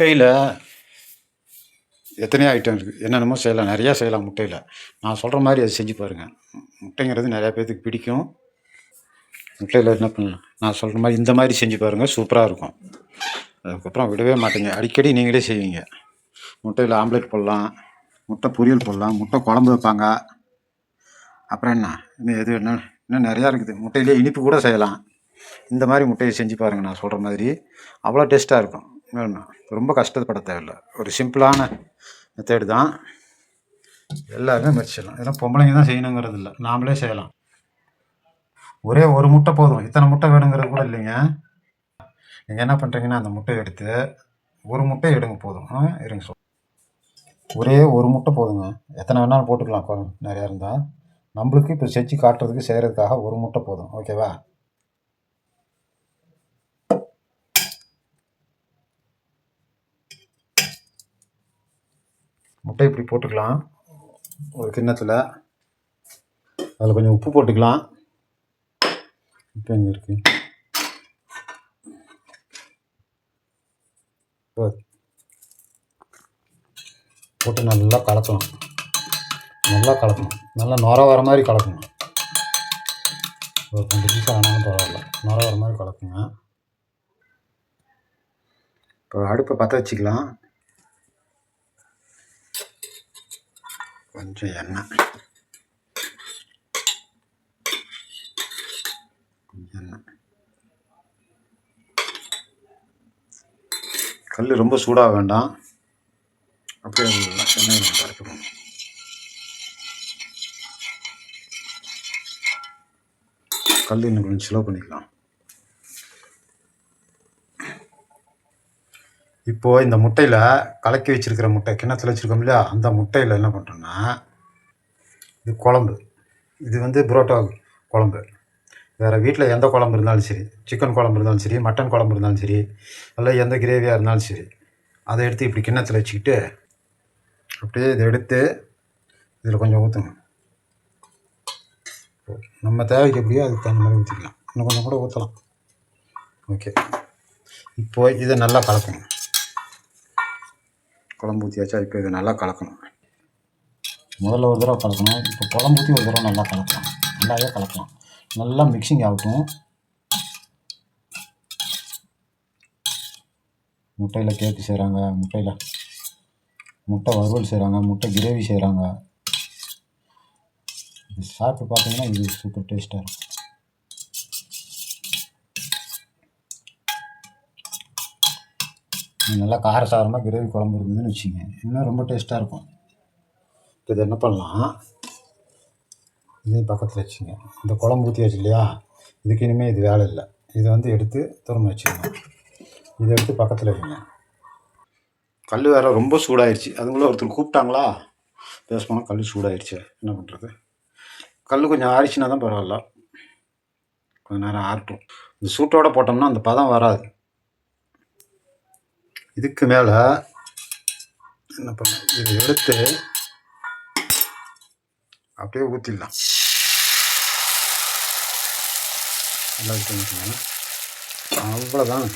முட்டையில் எத்தனையோ ஐட்டம் இருக்குது என்னென்னமோ செய்யலாம். நிறையா செய்யலாம் முட்டையில். நான் சொல்கிற மாதிரி அது செஞ்சு பாருங்கள் முட்டைங்கிறது நிறையா பேர்த்துக்கு பிடிக்கும். முட்டையில் என்ன பண்ணலாம்? நான் சொல்கிற மாதிரி இந்த மாதிரி செஞ்சு பாருங்கள் சூப்பராக இருக்கும். அதுக்கப்புறம் விடவே மாட்டேங்க. அடிக்கடி நீங்களே செய்வீங்க. முட்டையில் ஆம்லேட் போடலாம். முட்டை பொரியல் போடலாம். முட்டை குழம்பு வைப்பாங்க. அப்புறம் என்ன? இன்னும் எது என்ன? இன்னும் நிறையா இருக்குது. முட்டையிலே இனிப்பு கூட செய்யலாம். இந்த மாதிரி முட்டையை செஞ்சு பாருங்கள் நான் சொல்கிற மாதிரி. அவ்வளோ டேஸ்ட்டாக இருக்கும். வேணும்னா ரொம்ப கஷ்டப்பட தேவையில்லை. ஒரு சிம்பிளான மெத்தேடு தான். எல்லாருமே முயற்சி இதெல்லாம் பொம்பளைங்க தான் செய்யணுங்கிறது இல்லை. நாமளே செய்யலாம். ஒரே ஒரு முட்டை போதும். இத்தனை முட்டை வேணுங்கிறது கூட இல்லைங்க. நீங்கள் என்ன பண்ணுறீங்கன்னா அந்த முட்டையை எடுத்து ஒரு முட்டை எடுங்க போதும். ஆ, இருங்க சொல். ஒரே ஒரு முட்டை போதுங்க. எத்தனை வேணாலும் போட்டுக்கலாம். நிறையா இருந்தால் நம்மளுக்கு இப்போ செஞ்சு காட்டுறதுக்கு செய்கிறதுக்காக ஒரு முட்டை போதும். ஓகேவா? முட்டை இப்படி போட்டுக்கலாம். ஒரு கிண்ணத்தில். அதில் கொஞ்சம் உப்பு போட்டுக்கலாம். உப்பு எங்கே இருக்கு? போட்டு நல்லா கலக்கலாம் நல்லா கலக்கணும். நல்லா நுர வர மாதிரி கலக்கணும். ஒரு ரெண்டு நிமிஷம் ஆனாலும் பரவாயில்ல. நுர வர மாதிரி கலக்குங்க. இப்போ அடுப்பை பற்ற வச்சுக்கலாம். கொஞ்சம் எண்ணெய். கொஞ்சம் எண்ணெய். கல் ரொம்ப சூடாக வேண்டாம். அப்படியே எண்ணெய் கரைக்கணும் கல் இன்னும் கொஞ்சம் ஸ்லோ பண்ணிக்கலாம். இப்போது இந்த முட்டையில் கலக்கி வச்சிருக்கிற முட்டை கிண்ணத்தில் வச்சுருக்கோம் இல்லையா? அந்த முட்டையில் என்ன பண்ணுறோன்னா இது குழம்பு. இது வந்து புரோட்டா குழம்பு. வேறு வீட்டில் எந்த குழம்பு இருந்தாலும் சரி சிக்கன் குழம்பு இருந்தாலும் சரி மட்டன் குழம்பு இருந்தாலும் சரி இல்லை எந்த கிரேவியாக இருந்தாலும் சரி அதை எடுத்து இப்படி கிண்ணத்தில் வச்சுக்கிட்டு அப்படியே இதை எடுத்து இதில் கொஞ்சம் ஊற்றுங்க நம்ம தேவைக்கு எப்படியோ அதுக்கு தகுந்த மாதிரி ஊற்றிக்கலாம் இன்னும் கொஞ்சம் கூட ஊற்றலாம் ஓகே. இப்போ இதை நல்லா கலக்குங்க. குழம்பு ஊற்றியாச்சா இப்போ இதை நல்லா கலக்கணும். முதல்ல ஒரு தடவை கலக்கணும். இப்போ குழம்பு ஊற்றி ஒரு தடவை நல்லா கலக்கலாம். நல்லாவே கலக்கலாம். நல்லா மிக்சிங் ஆகட்டும். முட்டையில் கேக்கு செய்கிறாங்க முட்டையில் முட்டை வறுவல் செய்கிறாங்க முட்டை கிரேவி செய்கிறாங்க இது சாப்பிட்டு பார்த்தீங்கன்னா இது சூப்பர் டேஸ்ட்டாக இருக்கும். நல்லா காரசாரமாக கிரேவி குழம்பு இருந்ததுன்னு வச்சுங்க இன்னும் ரொம்ப டேஸ்ட்டாக இருக்கும். இப்போ இது என்ன பண்ணலாம்? இதையும் பக்கத்தில் வச்சுங்க. இந்த குழம்பு ஊற்றி வச்சு இல்லையா? இதுக்கு இனிமேல் இது வேலை இல்லை. இதை வந்து எடுத்து திறமை வச்சுக்கோங்க. இதை எடுத்து பக்கத்தில் வைங்க. கல் வேற ரொம்ப சூடாயிருச்சு. அதுங்களே ஒருத்தர் கூப்பிட்டாங்களா? பேச போனால் கல் சூடாயிருச்சு. என்ன பண்ணுறது கல் கொஞ்சம் ஆறிச்சுன்னா தான் பரவாயில்ல. கொஞ்ச நேரம் ஆறட்டும். இந்த சூட்டோட போட்டோம்னா அந்த பதம் வராது. இதுக்கு மேலே என்ன பண்ண இதை எடுத்து அப்படியே ஊற்றிடலாம் நல்லா இது அவ்வளோதான்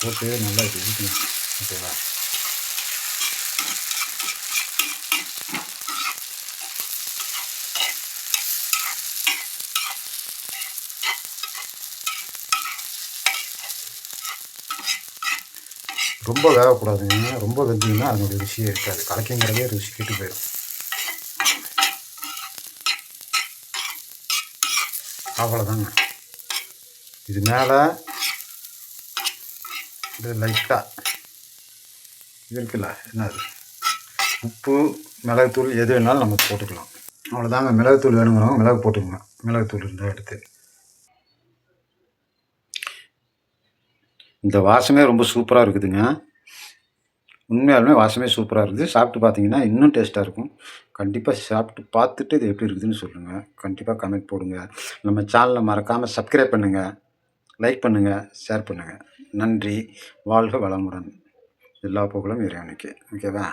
போட்டு நல்லா இது ஊற்றணும் ஓகேவா? ரொம்ப வேகக்கூடாதுங்க ரொம்ப வெந்தீங்கன்னா அதனுடைய ருசியே இருக்காது. கலக்கிங்கிறதே ருசி கெட்டு போயிடும் அவ்வளோதாங்க இது மேலே இது லைட்டாக இது இருக்குல்ல என்னது? உப்பு மிளகுத்தூள் எது வேணாலும் நம்ம போட்டுக்கலாம். அவ்வளோதாங்க மிளகுத்தூள் வேணுங்கிறவங்க மிளகு போட்டுக்கோங்க. மிளகுத்தூள் இருந்தால் எடுத்து. இந்த வாசமே ரொம்ப சூப்பராக இருக்குதுங்க. உண்மையாலுமே வாசமே சூப்பராக இருக்குது. சாப்பிட்டு பார்த்தீங்கன்னா இன்னும் டேஸ்ட்டாக இருக்கும். கண்டிப்பாக சாப்பிட்டு பார்த்துட்டு இது எப்படி இருக்குதுன்னு சொல்லுங்கள் கண்டிப்பாக கமெண்ட் போடுங்க. நம்ம சேனலை மறக்காமல் சப்ஸ்கிரைப் பண்ணுங்கள் லைக் பண்ணுங்கள் ஷேர் பண்ணுங்கள் நன்றி. வாழ்க வளமுடன். எல்லா புகழும் இறைவனுக்கு. ஓகேவா